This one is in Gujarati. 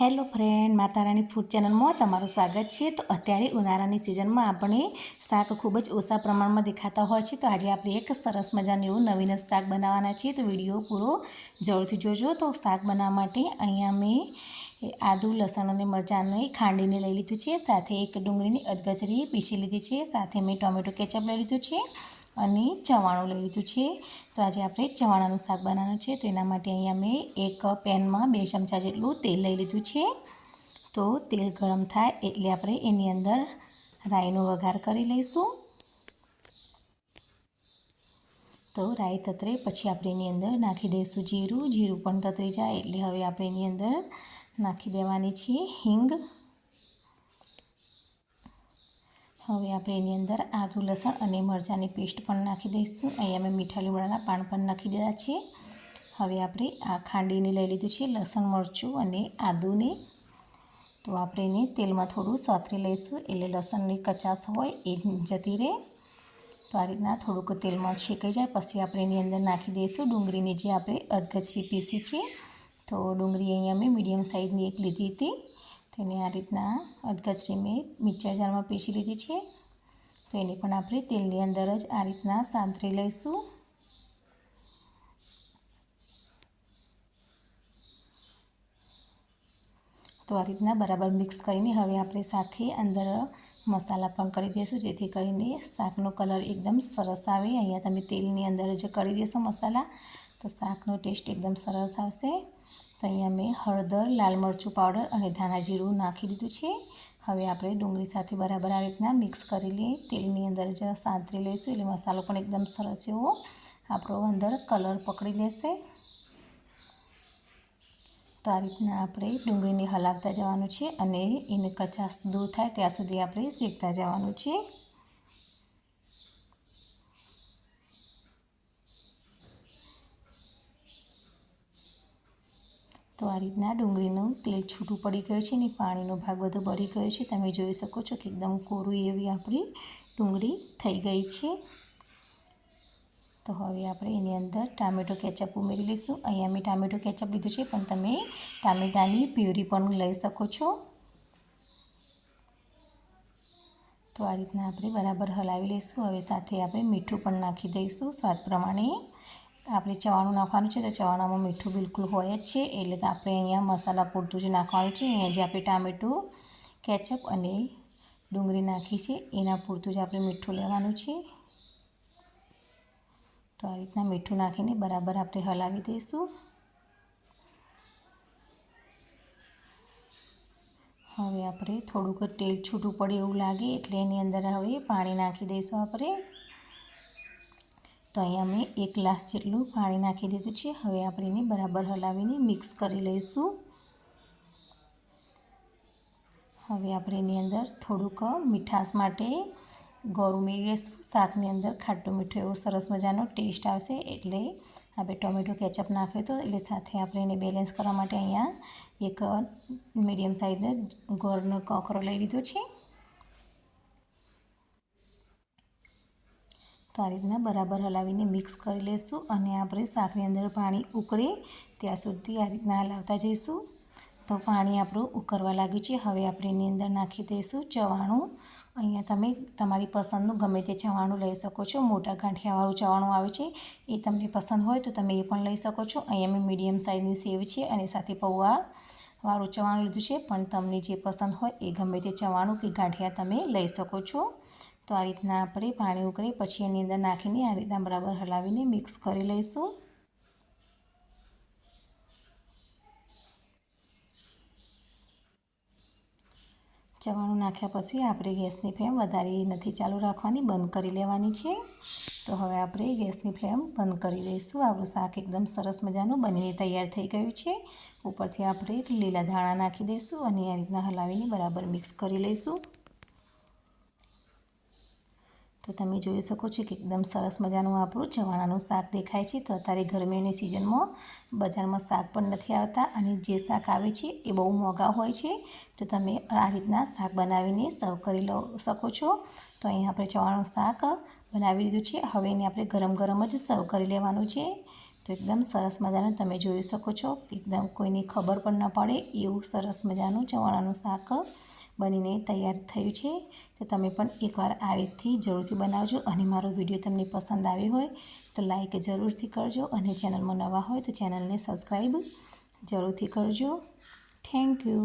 હેલો ફ્રેન્ડ માતારાની ફૂડ ચેનલમાં તમારું સ્વાગત છે. તો અત્યારે ઉનાળાની સિઝનમાં આપણે શાક ખૂબ જ ઓછા પ્રમાણમાં દેખાતા હોય છે. તો આજે આપણે એક સરસ મજાનું એવું નવીન જ શાક બનાવવાના છીએ. તો વીડિયો પૂરો જરૂરથી જોજો. તો શાક બનાવવા માટે અહીંયા મેં આદુ, લસણ અને મરચાંને ખાંડીને લઈ લીધું છે. સાથે એક ડુંગળીની અધગજરી પીસી લીધી છે. સાથે મેં ટોમેટો કેચઅપ લઈ લીધું છે. અને ચવાણું લઈ લીધું છે. તો આજે આપણે ચવાણાનું શાક બનાવવાનું છે. તો એના માટે અહીંયા મેં એક પેનમાં બે ચમચા જેટલું તેલ લઈ લીધું છે. તો તેલ ગરમ થાય એટલે આપણે એની અંદર રાઈનો વઘાર કરી લઈશું. તો રાઈ તતરે પછી આપણે એની અંદર નાખી દઈશું જીરું. જીરું પણ તતરી જાય એટલે હવે આપણે એની અંદર નાખી દેવાની છે હિંગ. હવે આપણે એની અંદર આદુ, લસણ અને મરચાંની પેસ્ટ પણ નાખી દઈશું. અહીંયા મેં મીઠા લીમડાના પાન પણ નાખી દીધા છે. હવે આપણે આ ખાંડીને લઈ લીધું છે લસણ, મરચું અને આદુને. તો આપણે એને તેલમાં થોડું સાતરી લઈશું, એટલે લસણની કચાશ હોય એ જતી રહે. તો આ રીતના થોડુંક તેલમાં શેકાઈ જાય, પછી આપણે એની અંદર નાખી દઈશું. ડુંગળીની જે આપણે અધગચરી પીસી છે, તો ડુંગળી અહીંયા મેં મીડિયમ સાઇઝની એક લીધી હતી. તેને આ રીતના અધકચરી મેં મિક્સર જારમાં પીસી લીધી છે. તો એને પણ આપણે તેલની અંદર જ આ રીતના સાંતરી લઈશું. તો આ રીતના બરાબર મિક્સ કરીને હવે આપણે સાથે અંદર મસાલા પણ કરી દઈશું, જેથી કરીને શાકનો કલર એકદમ સરસ આવે. અહીંયા તમે તેલની અંદર જ કરી દેશો મસાલા. તો શાકનો ટેસ્ટ એકદમ સરસ આવશે. તો અહીંયા મેં હળદર, લાલ મરચું પાવડર અને ધાણા જીરું નાખી દીધું છે. હવે આપણે ડુંગળી સાથે બરાબર આ રીતના મિક્સ કરી લઈએ. તેલની અંદર જ સાંતરી લઈશું. એટલે મસાલો પણ એકદમ સરસ એવો આપણો અંદર કલર પકડી લેશે. તો આ રીતના આપણે ડુંગળીને હલાવતા જવાનું છે અને એને કચાશ દૂર થાય ત્યાં સુધી આપણે શેકતા જવાનું છે. તો આ રીતના ડુંગળીનું તેલ છૂટું પડી ગયું છે ને પાણીનો ભાગ બધો ભરી ગયો છે. તમે જોઈ શકો છો કે એકદમ કોરું એવી આપણી ડુંગળી થઈ ગઈ છે. તો હવે આપણે એની અંદર ટામેટો કેચઅપ ઉમેરી લઈશું. અહીંયા મેં ટામેટો કેચઅપ લીધું છે, પણ તમે ટામેટાની પ્યુરી પણ લઈ શકો છો. તો આ રીતના આપણે બરાબર હલાવી લઈશું. હવે સાથે આપણે મીઠું પણ નાખી દઈશું. સ્વાદ પ્રમાણે આપણે ચવાણું નાખવાનું છે તો ચવાણામાં મીઠું બિલકુલ હોય જ છે. એટલે આપણે અહીંયા મસાલા પૂરતું જે નાખવાનું છે. અહીંયા જે આપણે ટામેટું, કેચઅપ અને ડુંગળી નાખી છે, એના પૂરતું જ આપણે મીઠું લેવાનું છે. તો આ રીતના મીઠું નાખીને બરાબર આપણે હલાવી દઈશું. હવે આપણે થોડુંક તેલ છૂટું પડે એવું લાગે એટલે એની અંદર હવે પાણી નાખી દઈશું આપણે. તો અહીંયા મેં એક ગ્લાસ જેટલું પાણી નાખી દીધું છે. હવે આપણે એને બરાબર હલાવીને મિક્સ કરી લઈશું. હવે આપણે એની અંદર થોડુંક મીઠાશ માટે ગોળ ઉમેરી લઈશું શાકની અંદર ખાટું મીઠું એવો સરસ મજાનો ટેસ્ટ આવશે. એટલે આપણે ટોમેટો કેચઅપ નાખ્યો હતો. એટલે સાથે આપણે એને બેલેન્સ કરવા માટે અહીંયા એક મીડિયમ સાઇઝનો ગોળનો કોકરો લઈ લીધો છે. તો આ રીતના બરાબર હલાવીને મિક્સ કરી લઈશું અને આપણે શાકની અંદર પાણી ઉકળે ત્યાં સુધી આ રીતના હલાવતા જઈશું. તો પાણી આપણું ઉકળવા લાગ્યું છે. હવે આપણે એની અંદર નાખી દઈશું ચવાણું. અહીંયા તમે તમારી પસંદનું ગમે તે ચવાણું લઈ શકો છો. મોટા ગાંઠિયાવાળું ચવાણું આવે છે. એ તમને પસંદ હોય તો તમે એ પણ લઈ શકો છો. અહીંયા મેં મીડિયમ સાઇઝની સેવ છે અને સાથે પૌવા વાળું ચવાણું લીધું છે. પણ તમને જે પસંદ હોય એ ગમે તે ચવાણું કે ગાંઠિયા તમે લઈ શકો છો. તો આ રીતના આપણે પાણી ઉકળી પછી એની અંદર નાખીને આ રીતના બરાબર હલાવીને મિક્સ કરી લઈશું. ચવાણું નાખ્યા પછી આપણે ગેસની ફ્લેમ વધારે નથી ચાલુ રાખવાની, બંધ કરી લેવાની છે. તો હવે આપણે ગેસની ફ્લેમ બંધ કરી દઈશું. આપણું શાક એકદમ સરસ મજાનું બનીને તૈયાર થઈ ગયું છે. ઉપરથી આપણે લીલા ધાણા નાખી દઈશું અને આ રીતના હલાવીને બરાબર મિક્સ કરી લઈશું. તો તમે જોઈ શકો છો કે એકદમ સરસ મજાનું આપણું ચવાણાનું શાક દેખાય છે. તો અત્યારે ગરમીની સિઝનમાં બજારમાં શાક પણ નથી આવતા અને જે શાક આવે છે એ બહુ મોંઘા હોય છે. તો તમે આ રીતના શાક બનાવીને સર્વ કરી લો, શકો છો. તો અહીં આપણે ચવાણાનું શાક બનાવી લીધું છે. હવે એને આપણે ગરમ ગરમ જ સર્વ કરી લેવાનું છે. તો એકદમ સરસ મજાનું તમે જોઈ શકો છો. એકદમ કોઈની ખબર પણ ન પડે એવું સરસ મજાનું ચવાણાનું શાક બનીને તૈયાર થયું છે. તો તમે પણ એકવાર આ રીતથી જરૂરથી બનાવજો અને મારો વીડિયો તમને પસંદ આવ્યો હોય તો લાઈક જરૂરથી કરજો અને ચેનલમાં નવા હોય તો ચેનલને સબસ્ક્રાઈબ જરૂરથી કરજો. Thank you.